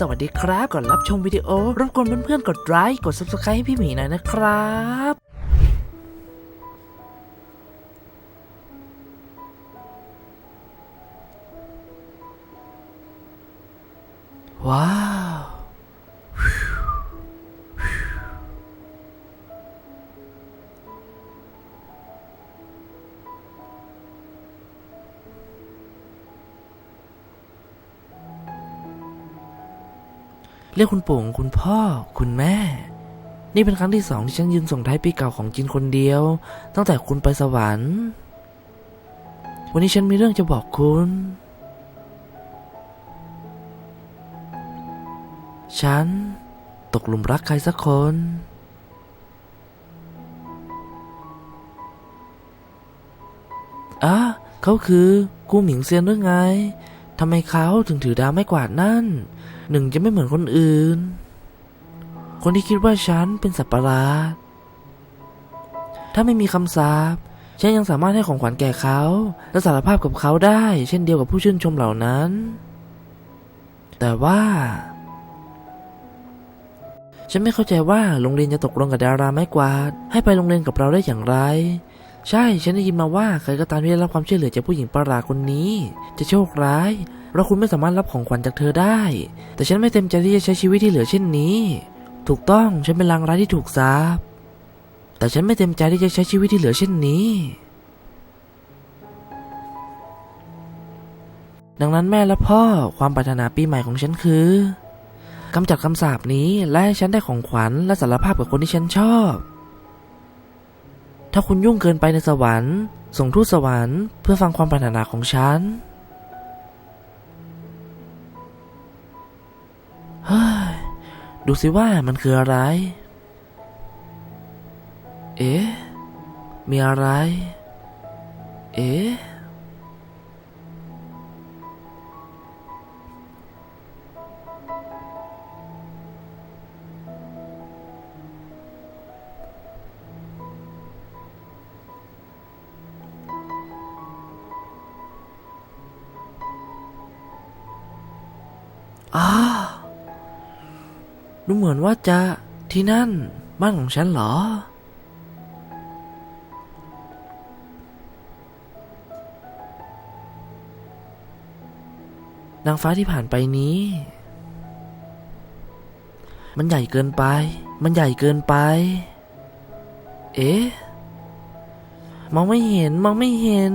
สวัสดีครับก่อนรับชมวิดีโอรบกวนเพื่อนๆกดไลค์กด subscribe ให้พี่หมีหน่อยนะครับ เรียกคุณปู่คุณพ่อ คุณแม่ นี่เป็นครั้งที่สองที่ฉันยืนส่งท้ายปีเก่าของจินคนเดียว ตั้งแต่คุณไปสวรรค์ วันนี้ฉันมีเรื่องจะบอกคุณ ฉันตกหลุมรักใครสักคน อะเขาคือกูหมิงเซียนหรือไง ทำไมเขาถึงถือดาวไม่กวาดนั่น หนึ่งจะไม่เหมือนคนอื่น คนที่คิดว่าฉันเป็นสัตว์ประหลาดถ้าไม่มีคำสาปฉันยังสามารถให้ของขวัญแก่เขา และสารภาพกับเขาได้ เช่นเดียวกับผู้ชื่นชมเหล่านั้น แต่ว่า ฉันไม่เข้าใจว่าโรงเรียนจะตกลงกับดาราไม้กวาด ให้ไปโรงเรียนกับเราได้อย่างไร ใช่ ฉันได้ยินมาว่าใครก็ตามที่ได้รับความช่วยเหลือจากผู้หญิงประหลาดคนนี้ จะโชคร้ายเพราะคุณไม่สามารถรับของขวัญจากเธอได้ แต่ฉันไม่เต็มใจที่จะใช้ชีวิตที่เหลือเช่นนี้ ถูกต้องฉันเป็นลางร้ายที่ถูกสาปแต่ฉันไม่เต็มใจที่จะใช้ชีวิตที่เหลือเช่นนี้ ดังนั้นแม่และพ่อความปรารถนาปีใหม่ของฉันคือกำจัดคำสาปนี้และให้ฉันได้ของขวัญและสารภาพกับคนที่ฉันชอบ ถ้าคุณยุ่งเกินไปในสวรรค์ ส่งทูตสวรรค์เพื่อฟังความปรารถนาของฉันเฮ้ดูสิว่ามันคืออะไร เอ๊ะ มีอะไร เอ๊ะ อ้าดูเหมือนว่าจะที่นั่นบ้านของฉันเหรอ นางฟ้าที่ผ่านไปนี้ มันใหญ่เกินไป มันใหญ่เกินไป เอ๊ะ มองไม่เห็น มองไม่เห็น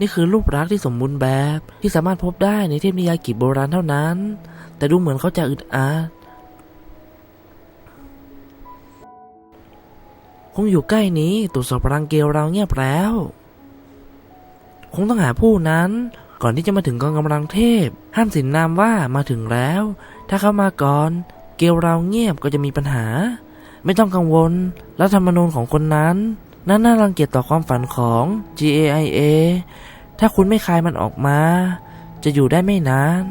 นี่คือรูปรักษณ์ที่สมบูรณ์แบบที่สามารถพบได้ในเทพนิยายกิจโบราณเท่านั้น แต่ดูเหมือนเขาจะอึดอัดคงอยู่ใกล้นี้ตรวจสอบพลังเกลเราเงียบแล้ว คงต้องหาผู้นั้น ก่อนที่จะมาถึงกองกำลังเทพ ห้ามสินนามว่ามาถึงแล้ว ถ้าเขามาก่อน เกลเราเงียบก็จะมีปัญหา ไม่ต้องกังวล รัฐธรรมนูญของคนนั้น นั้นน่ารังเกียจต่อความฝันของ GAIA ถ้าคุณไม่คายมันออกมา จะอยู่ได้ไม่นาน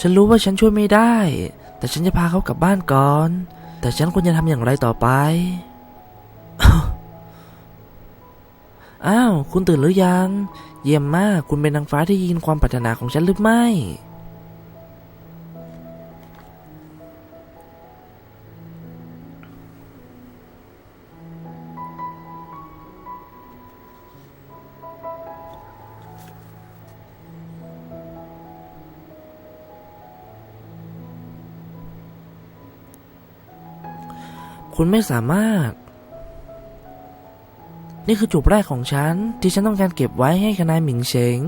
ฉันรู้ว่าฉันช่วยไม่ได้ แต่ฉันจะพาเขากลับบ้านก่อน แต่ฉันควรจะทำอย่างไรต่อไป อ้าว คุณตื่นหรือยัง เยี่ยมมาก คุณเป็นนางฟ้าที่ยินความปรารถนาของฉันหรือไม่ คุณไม่สามารถ นี่คือจูบแรกของฉัน ที่ฉันต้องการเก็บไว้ให้คณายหมิงเฉง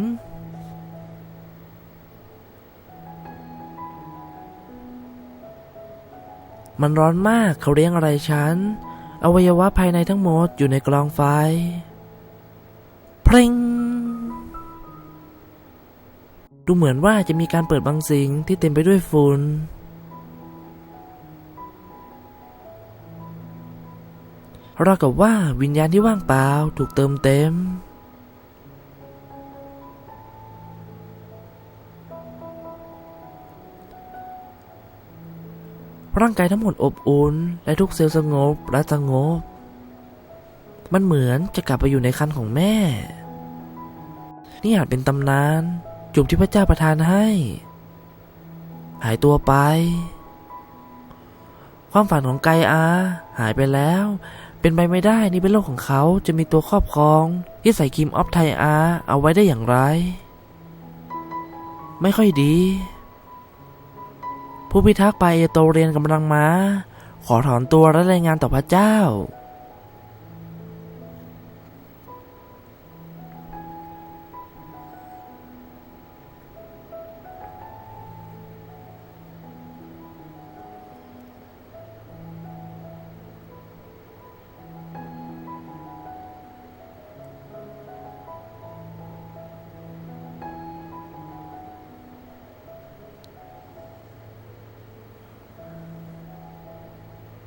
มันร้อนมากเขาเลี้ยงอะไรฉัน อวัยวะภายในทั้งหมดอยู่ในกลองไฟ เพลงดูเหมือนว่าจะมีการเปิดบางสิ่งที่เต็มไปด้วยฝุ่น ราวกับว่าวิญญาณที่ว่างเปล่าถูกเติมเต็ม ร่างกายทั้งหมดอบอุ่นและทุกเซลล์สงบและสงบ มันเหมือนจะกลับไปอยู่ในคันของแม่ นี่อาจเป็นตำนาน จุ่มที่พระเจ้าประทานให้ หายตัวไปความฝันของไกอาหายไปแล้ว เป็นไปไม่ได้นี่เป็นโลกของเขาจะมีตัวครอบครองที่ใส่คิมออฟไทอาเอาไว้ได้อย่างไร ไม่ค่อยดี ผู้พิทักษ์ไปเอโตเรียนกำลังมา ขอถอนตัวและรายงานต่อพระเจ้า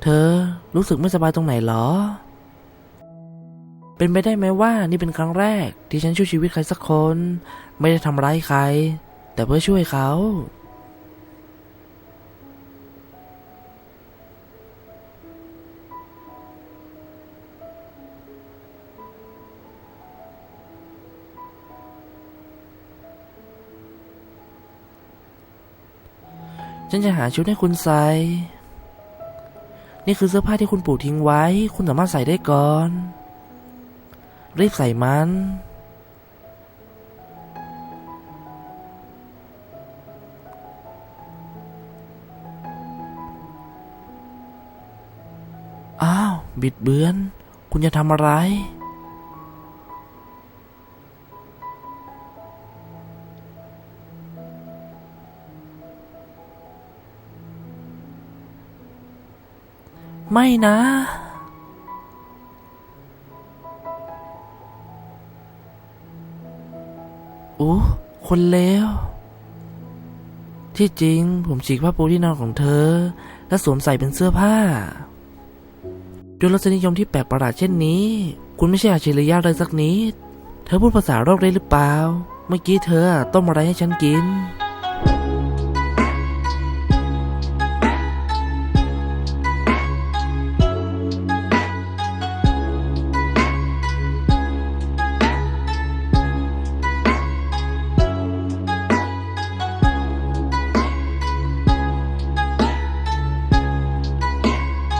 เธอรู้สึกไม่สบายตรงไหนหรอ เป็นไปได้ไหมว่านี่เป็นครั้งแรก ที่ฉันช่วยชีวิตใครสักคน ไม่ได้ทำร้ายใคร แต่เพื่อช่วยเขา ฉันจะหาชุดให้คุณใส่ นี่คือเสื้อผ้าที่คุณปู่ทิ้งไว้ คุณสามารถใส่ได้ก่อน รีบใส่มัน อ้าว บิดเบือน คุณจะทำอะไร ไม่นะ โอ้ คนเลว ที่จริงผมฉีกผ้าปูที่นอนของเธอ และสวมใส่เป็นเสื้อผ้าด้วยรสนิยมที่แปลกประหลาดเช่นนี้ คุณไม่ใช่อาชิริยะเลยสักนิด เธอพูดภาษาโลกได้หรือเปล่า เมื่อกี้เธอต้มอะไรให้ฉันกิน